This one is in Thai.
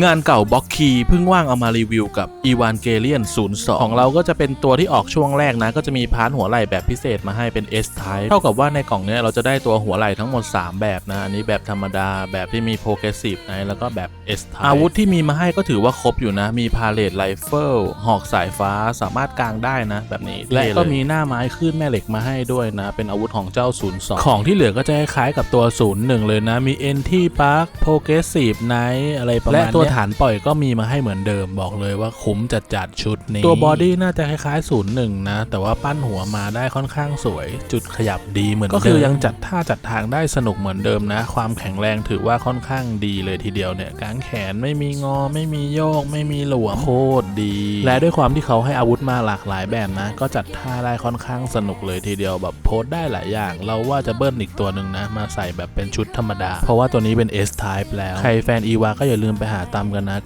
งานเก่าบล็อกคีเพิ่งว่างเอามารีวิวกับ e v a n g e l i o n 02 ของเราก็จะเป็นตัวที่ออกช่วงแรกนะ ก็จะมีพาร์ทหัวไหล่แบบพิเศษมาให้เป็น S type เท่ากับว่าในกล่องเนี้ยเราจะได้ตัวหัวไหล่ทั้งหมด 3 แบบนะ อันนี้แบบธรรมดาแบบที่มี progressive นะแล้วก็แบบ S type อาวุธที่มีมาให้ก็ถือว่าครบอยู่นะ มีพาเลตไรเฟิลหอกสายฟ้าสามารถกางได้นะ แบบนี้และก็มีหน้าไม้ขึ้นแม่เหล็กมาให้ด้วยนะ เป็นอาวุธของเจ้า 02 ของที่เหลือก็จะคล้ายๆกับตัว 01 เลยนะมี NT Park Progressive Night อะไรประมาณและตัวฐานปล่อยก็มีมาให้เหมือนเดิมบอกเลยว่าคุ้มจัดจัดๆชุดนี้ ตัวบอดี้น่าจะคล้ายๆ01นะ แต่ว่าปั้นหัวมาได้ค่อนข้างสวย จุดขยับดีเหมือนเดิมก็คือยังจัดท่าจัดทางได้สนุกเหมือนเดิมนะ ความแข็งแรงถือว่าค่อนข้างดีเลยทีเดียวเนี่ยกางแขนไม่มีงอ ไม่มีโยก ไม่มีหลวมโคตรดี และด้วยความที่เขาให้อาวุธมาหลากหลายแบบนะ ก็จัดท่าได้ค่อนข้างสนุกเลยทีเดียวแบบโพสได้หลายอย่าง เราว่าจะเบิ้ลอีกตัวหนึ่งนะ มาใส่แบบเป็นชุดธรรมดา เพราะว่าตัวนี้เป็น S type แล้วใครแฟนอีวาก็อย่าลืมไปหาตามกันนะ